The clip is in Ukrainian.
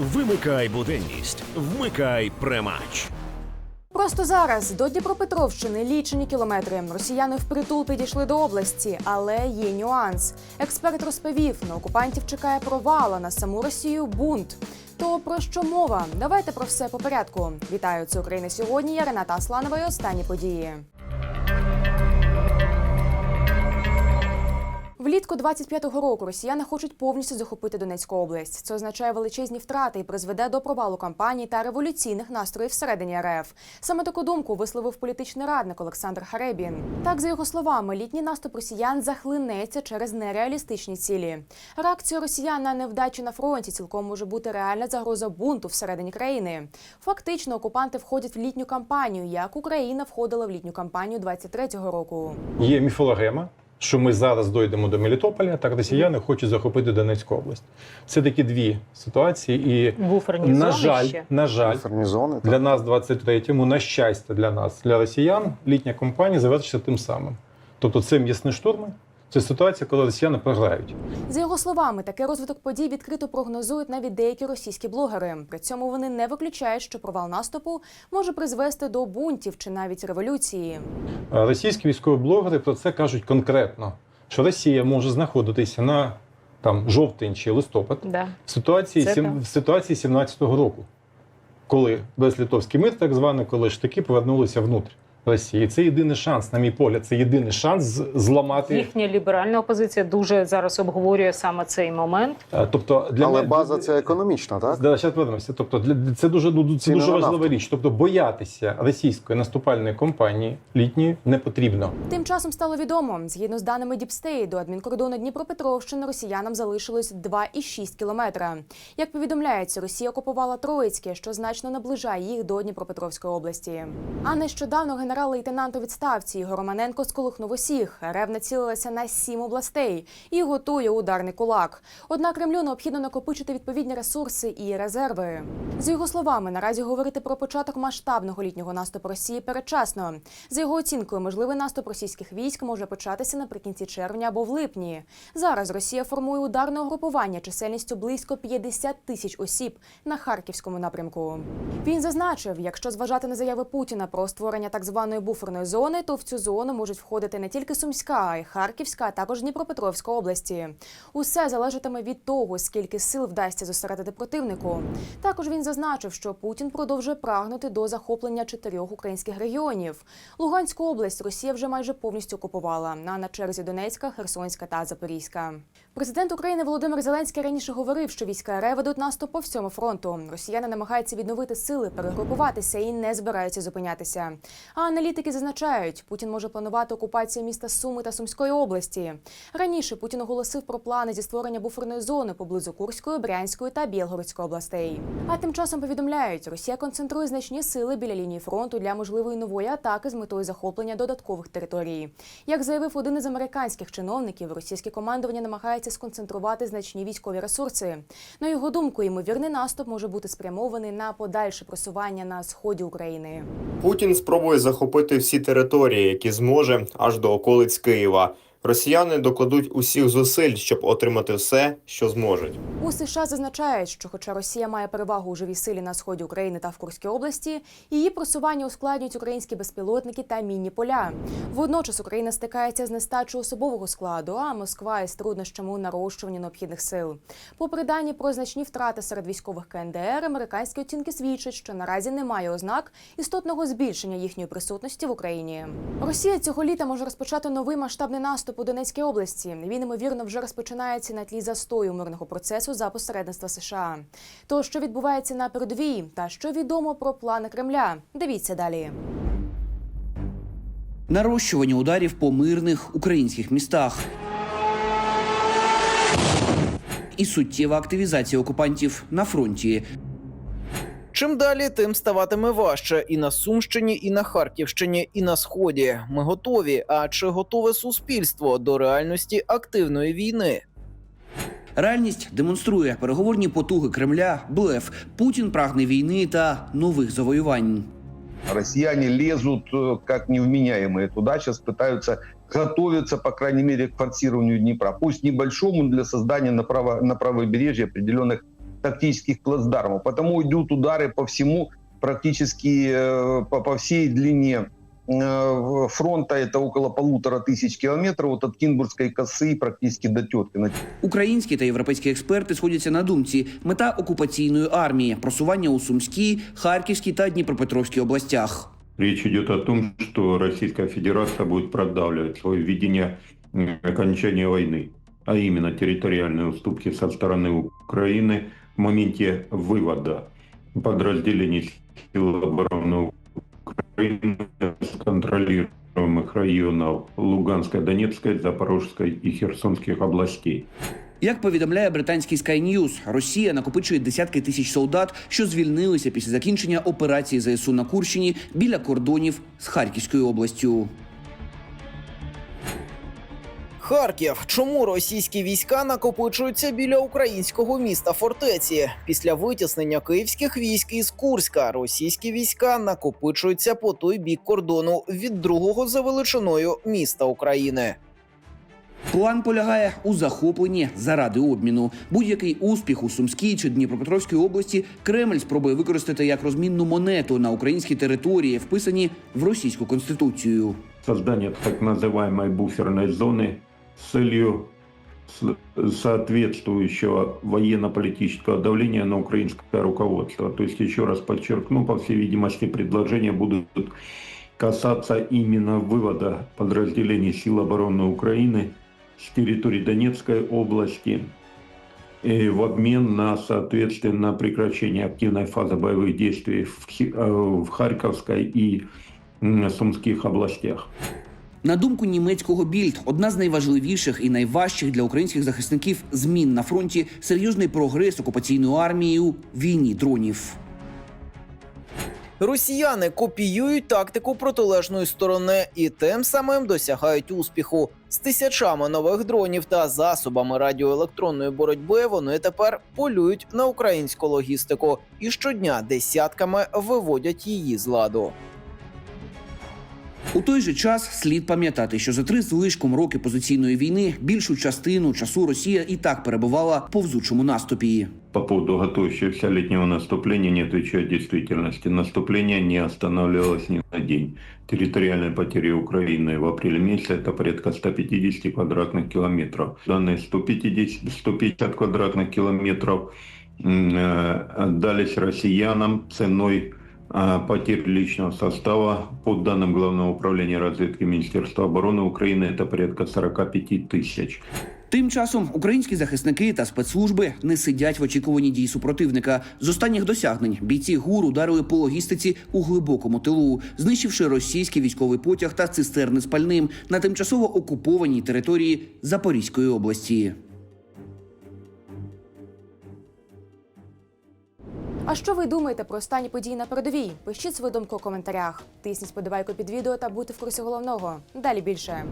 Вимикай буденність, вмикай премач. Просто зараз до Дніпропетровщини лічені кілометри. Росіяни впритул підійшли до області, але є нюанс. Експерт розповів, на окупантів чекає провала на саму Росію бунт. То про що мова? Давайте про все по порядку. Вітаю, це Україна сьогодні. Я Рената Асланова і останні події. Влітку 25-го року росіяни хочуть повністю захопити Донецьку область. Це означає величезні втрати і призведе до провалу кампаній та революційних настроїв всередині РФ. Саме таку думку висловив політичний радник Олександр Харебін. Так, за його словами, літній наступ росіян захлинеться через нереалістичні цілі. Реакцією росіян на невдачу на фронті цілком може бути реальна загроза бунту всередині країни. Фактично, окупанти входять в літню кампанію, як Україна входила в літню кампанію 23-го року. Є міфологема, що ми зараз дойдемо до Мелітополя, так росіяни хочуть захопити Донецьку область. Це такі дві ситуації, і Буферні на зони жаль, ще. на жаль, Буферні зони. для нас 23-му, на щастя, для нас, для росіян, літня кампанія завершиться тим самим. Тобто, це м'ясні штурми. Це ситуація, коли росіяни програють. За його словами, такий розвиток подій відкрито прогнозують навіть деякі російські блогери. При цьому вони не виключають, що провал наступу може призвести до бунтів чи навіть революції. Російські військові блогери про це кажуть конкретно, що Росія може знаходитися на там жовтень чи листопад Да. в ситуації, Це сім, в ситуації 17-го року, коли весь литовський мир, так званий, коли штики повернулися внутрь Росії. Це єдиний шанс, на мій погляд, це єдиний шанс зламати. Їхня ліберальна опозиція дуже зараз обговорює саме цей момент. Е, Тобто для Але мене- база це економічна, так? Да, зараз повернемося. Тобто, для це дуже це дуже важлива нафту. річ. Тобто, боятися російської наступальної кампанії літньої не потрібно. Тим часом стало відомо, згідно з даними Діпстей, до адмінкордону Дніпропетровщини росіянам залишилось 2,6 кілометра. Як повідомляється, Росія окупувала Троїцьке, що значно наближає їх до Дніпропетровської області. А нещодавно генерал-лейтенант у відставці Ігор Романенко сколихнув усіх. РФ націлилася на сім областей і готує ударний кулак. Однак Кремлю необхідно накопичити відповідні ресурси і резерви. За його словами, наразі говорити про початок масштабного літнього наступу Росії передчасно. За його оцінкою, можливий наступ російських військ може початися наприкінці червня або в липні. Зараз Росія формує ударне угрупування чисельністю близько 50 тисяч осіб на харківському напрямку. Він зазначив, якщо зважати на заяви Путіна про створення так званої буферної зони, то в цю зону можуть входити не тільки Сумська, а й Харківська, а також Дніпропетровська області. Усе залежатиме від того, скільки сил вдасться зосередити противнику. Також він зазначив, що Путін продовжує прагнути до захоплення чотирьох українських регіонів. Луганську область Росія вже майже повністю окупувала. А на черзі Донецька, Херсонська та Запорізька. Президент України Володимир Зеленський раніше говорив, що війська РФ ведуть наступ по всьому фронту. Росіяни намагаються відновити сили, перегрупуватися і не збираються зупинятися. А аналітики зазначають, Путін може планувати окупацію міста Суми та Сумської області. Раніше Путін оголосив про плани зі створення буферної зони поблизу Курської, Брянської та Білгородської областей. А тим часом повідомляють, Росія концентрує значні сили біля лінії фронту для можливої нової атаки з метою захоплення додаткових територій. Як заявив один із американських чиновників, російське командування намагається сконцентрувати значні військові ресурси. На його думку, ймовірний наступ може бути спрямований на подальше просування на сході України. Путін спробує захопити всі території, які зможе, аж до околиць Києва. Росіяни докладуть усіх зусиль, щоб отримати все, що зможуть. У США зазначають, що, хоча Росія має перевагу у живій силі на сході України та в Курській області, її просування ускладнюють українські безпілотники та мінні поля. Водночас Україна стикається з нестачою особового складу, а Москва із труднощами у нарощуванні необхідних сил. Попри дані про значні втрати серед військових КНДР, американські оцінки свідчать, що наразі немає ознак істотного збільшення їхньої присутності в Україні. Росія цього літа може розпочати новий масштабний наступ у Донецькій області. Він ймовірно вже розпочинається на тлі застою мирного процесу за посередництва США. То що відбувається на передовій, та що відомо про плани Кремля? Дивіться далі. нарощування ударів по мирних українських містах. І суттєва активізація окупантів на фронті. Чим далі, тим ставатиме важче і на Сумщині, і на Харківщині, і на сході. Ми готові. А чи готове суспільство до реальності активної війни? Реальність демонструє переговорні потуги Кремля, блеф. Путін прагне війни та нових завоювань. Россияне лезут э, как невменяемые туда, сейчас пытаются готовиться, по крайней мере, к форсированию Днепра. Пусть небольшому для создания на, право, на правобережье определенных тактических плацдармов. Потому идут удары по всему, практически э, по, по всей длине э, фронта. Это около полутора тысяч километров, вот от Кинбургской косы практически до Теткина. Українські та європейські експерти сходяться на думці: мета окупаційної армії просування у Сумській, Харківській та Дніпропетровській областях. Речь идет о том, что Российская Федерация будет продавливать свое видение м, окончания войны, а именно территориальные уступки со стороны Украины в моменте вывода подразделений сил обороны Украины с контролируемых районов Луганской, Донецкой, Запорожской и Херсонских областей. Як повідомляє британський Sky News, Росія накопичує десятки тисяч солдат, що звільнилися після закінчення операції ЗСУ на Курщині біля кордонів з Харківською областю. Харків. Чому російські війська накопичуються біля українського міста фортеці? Після витіснення київських військ із Курська російські війська накопичуються по той бік кордону від другого за величиною міста України. План полягає у захопленні заради обміну. Будь-який успіх у Сумській чи Дніпропетровській області Кремль спробує використати як розмінну монету на українській території, вписані в російську конституцію. создание так называемой буферной зоны целью соответствующего военно-политического давления на украинское руководство. То есть, еще раз подчеркну, по всей видимости, предложения будут касаться именно вывода подразделений сил обороны Украины с территории Донецкой области э, в обмен на, соответственно, прекращение активной фазы боевых действий в, э, Харьковской и Сумских областях. На думку німецького більд, одна з найважливіших і найважчих для українських захисників змін на фронті серйозний прогрес окупаційної армії у війні дронів. Росіяни копіюють тактику протилежної сторони і тим самим досягають успіху. З тисячами нових дронів та засобами радіоелектронної боротьби вони тепер полюють на українську логістику і щодня десятками виводять її з ладу. У той же час слід пам'ятати, що за три з лишком роки позиційної війни більшу частину часу Росія і так перебувала в повзучому наступі. По поводу готовящегося летнего наступления не отвечает действительности. Наступление не останавливалось ни на день. Территориальные потери Украины в апреле месяце это порядка 150 квадратных километров. Данные 150, 150 квадратных километров м, э, отдались россиянам ценой э, потерь личного состава. По данным Главного управления разведки Министерства обороны Украины это порядка 45 тысяч. Тим часом українські захисники та спецслужби не сидять в очікуванні дій супротивника. З останніх досягнень бійці ГУР ударили по логістиці у глибокому тилу, знищивши російський військовий потяг та цистерни з пальним на тимчасово окупованій території Запорізької області. А що ви думаєте про останні події на передовій? Пишіть свою думку у коментарях. Тисніть подобайку під відео та будьте в курсі головного. Далі більше.